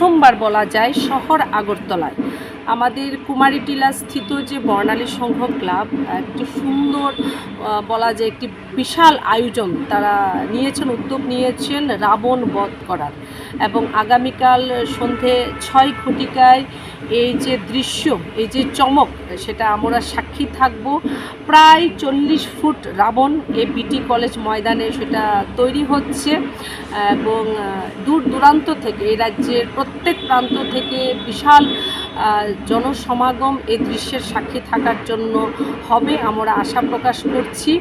প্রথমবার বলা যায় শহর আগরতলায়। আমাদের কুমারী টিলা স্থিত যে বর্ণালী সংঘ ক্লাব একটি সুন্দর বলা যায় একটি বিশাল আয়োজন তারা নিয়েছেন, উদ্যোগ নিয়েছেন রাবণ বধ করার। এবং আগামীকাল সন্ধে ছয় ঘটিকায় এই যে দৃশ্য, এই যে চমক, সেটা আমরা সাক্ষী থাকব। প্রায় চল্লিশ ফুট রাবণ এই বিটি কলেজ ময়দানে সেটা তৈরি হচ্ছে এবং দূর দূরান্ত থেকে, এই রাজ্যের প্রত্যেক প্রান্ত থেকে বিশাল জনসমাগম এই দৃশ্যের সাক্ষী থাকার জন্য হবে আমরা আশা প্রকাশ করছি।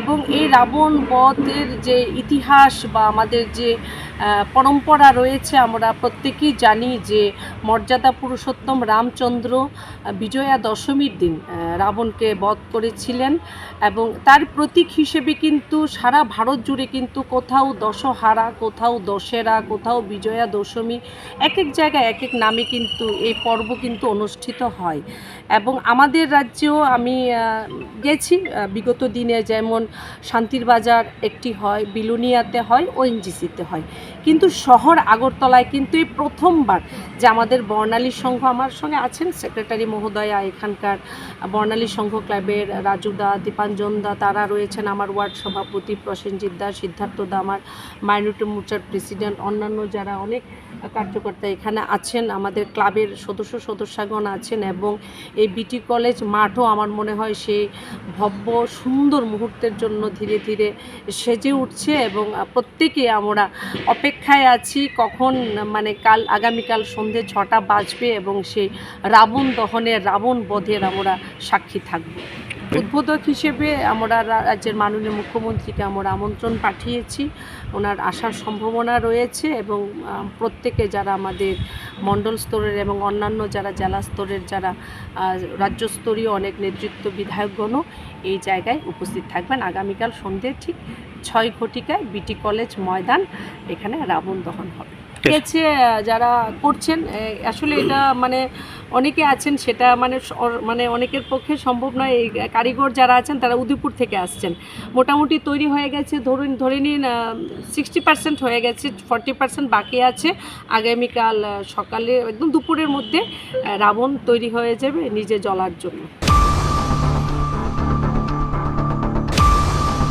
এবং এই রাবণ বধের যে ইতিহাস বা আমাদের যে পরম্পরা রয়েছে, আমরা প্রত্যেকেই জানি যে মর্যাদা পুরুষোত্তম রামচন্দ্র বিজয়া দশমীর দিন রাবণকে বধ করেছিলেন এবং তার প্রতীক হিসেবে কিন্তু সারা ভারত জুড়ে কিন্তু কোথাও দশহারা, কোথাও দশেরা, কোথাও বিজয়া দশমী এক এক জায়গায় এক এক নামে কিন্তু এই পর্ব কিন্তু অনুষ্ঠিত হয়। এবং আমাদের রাজ্যেও আমি গেছি বিগত দিনে যেমন শান্তির বাজার একটি হয় বিলুনিয়াতে হয় ওএনজিসিতে হয়। কিন্তু শহর আগরতলায় কিন্তু এই প্রথমবার যে আমাদের বর্ণালী সংঘ আমার সঙ্গে আছেন সেক্রেটারি মহোদয়া এখানকার বর্ণালী সংঘ ক্লাবের রাজুদা দীপাঞ্জন দা, তারা রয়েছেন আমার ওয়ার্ড সভাপতি প্রসেনজিৎ দা, সিদ্ধার্থ দা, আমার মাইনরিটি মোর্চার প্রেসিডেন্ট, অন্যান্য যারা অনেক কার্যকর্তা এখানে আছেন, আমাদের ক্লাবের সদস্য সদস্যগণ আছেন এবং এই বিটি কলেজ মাঠও আমার মনে হয় সেই ভব্য সুন্দর মুহূর্তের জন্য ধীরে ধীরে সেজে উঠছে এবং প্রত্যেকে আমরা অপেক্ষায় আছি কখন মানে কাল, আগামীকাল সন্ধে ছটা বাজবে এবং সেই রাবণ দহনের, রাবণ বধের আমরা সাক্ষী থাকব। উদ্বোধক হিসেবে আমরা রাজ্যের মাননীয় মুখ্যমন্ত্রীকে আমরা আমন্ত্রণ পাঠিয়েছি। ওনার আসার সম্ভাবনা রয়েছে এবং প্রত্যেকে যারা আমাদের মণ্ডল স্তরের এবং অন্যান্য যারা জেলা স্তরের যারা রাজ্যস্তরীয় অনেক নেতৃত্ব বিধায়কগণও এই জায়গায় উপস্থিত থাকবেন। আগামীকাল সন্ধ্যে ঠিক ছয় ঘটিকায় বিটি কলেজ ময়দান, এখানে রাবণ দহন হবে। আহ, যারা করছেন আসলে এটা মানে অনেকে আছেন সেটা মানে মানে অনেকের পক্ষে সম্ভব নয়। এই কারিগর যারা আছেন তারা উদয়পুর থেকে আসছেন। মোটামুটি তৈরি হয়ে গেছে ধরুন ধরে নিন সিক্সটি পার্সেন্ট হয়ে গেছে ফর্টি পার্সেন্ট বাকি আছে। আগামীকাল সকালে একদম দুপুরের মধ্যে রাবণ তৈরি হয়ে যাবে নিজে জ্বলার জন্য।